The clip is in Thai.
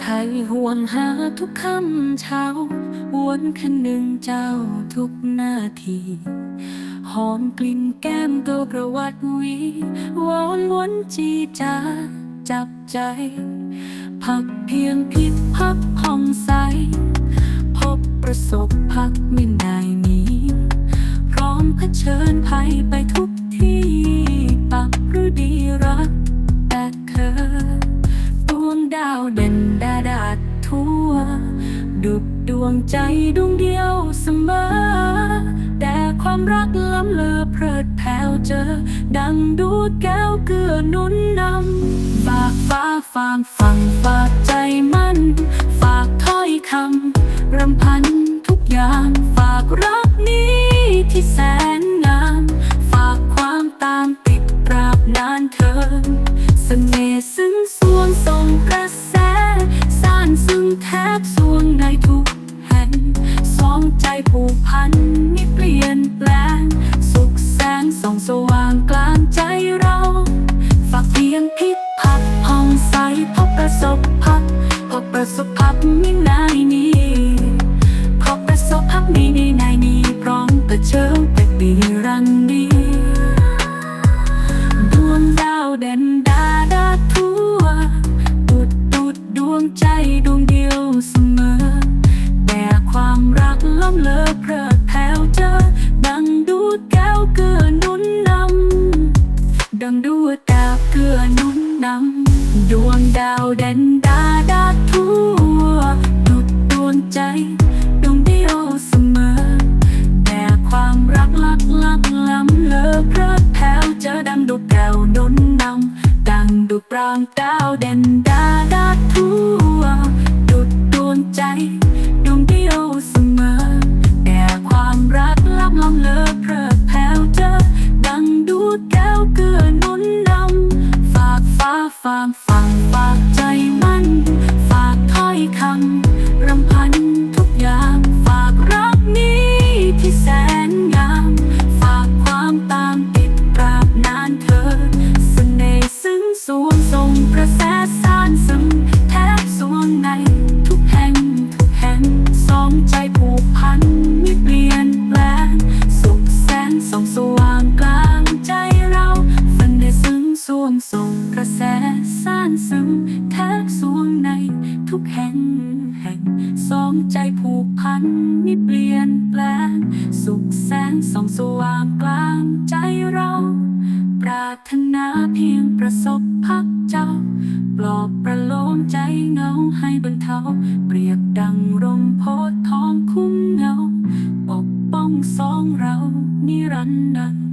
ไทยห่วงหาทุกคำเช้าวนคันหนึ่งเจ้าทุกนาทีหอมกลิ่นแก้มตัวประวัติวีวอนวนจีจาจับใจพักเพียงพิษพักผ่องใส พบประสบพักไม่นายมีพร้อมเผชิญภัยไปทุกที่าวเด่นดาดาดทั่ว ดุดดวงใจดวงเดียวเสมอ แต่ความรักล้ำเลอเพลิดแผ่วเจอ ดังดูดแก้วเกลือนุนนำฝากฟ้าฝากฟังฝากใจมัน ผูกพันไม่เปลี่ยนแปลง สุขแสงส่องสว่างกลางใจเรา ฝากเพียงพิษพักห้องใสพบประสบพักพบประสบพักมินายนี้พบประสบพักนี้ในในนี้พร้อมแต่เชิญแต่ปีรันดีดวงดาวเด่นดาดาทั่วดุดดุดดวงใจดวงเดียวเสมอแต่ความรัก ล้มเลอเพลิดแผวเจอดังดูดแก้วเกลือนุนนำดังดูดดาวเกลือนุนนำดวงดาวเด่นดาดาทั่วดุดดวงใจาฝากฟังฝากใจมันฝากถ้อยคำรำพันทุกอย่างฝากรักนี้ที่แสนงามฝากความตามติดตราบนานเธอเสน่ห์ซึ้งสวงส่งกระแสสานซึมแทบสวงในทุกแห่งทุกแห่งสองใจผูกพันไม่เปลี่ยนแปลงสุขแสนส่องสว่างกลางใจเราฝันได้ซึ้งสวงส่ง ระแสสร้านซึมแทบสวงในทุกแห่งแห่งสองใจผูกพันไม่เปลี่ยนแปลง สุขแสนส่องสว่างกลางใจเรา ปรารถนาเพียงประสบพักเจ้า ปลอบประโลมใจเงาให้บรรเทา เปรียบดังร่มโพธิ์ทองคุ้มเงา ปกป้องสองเรานิรันดร์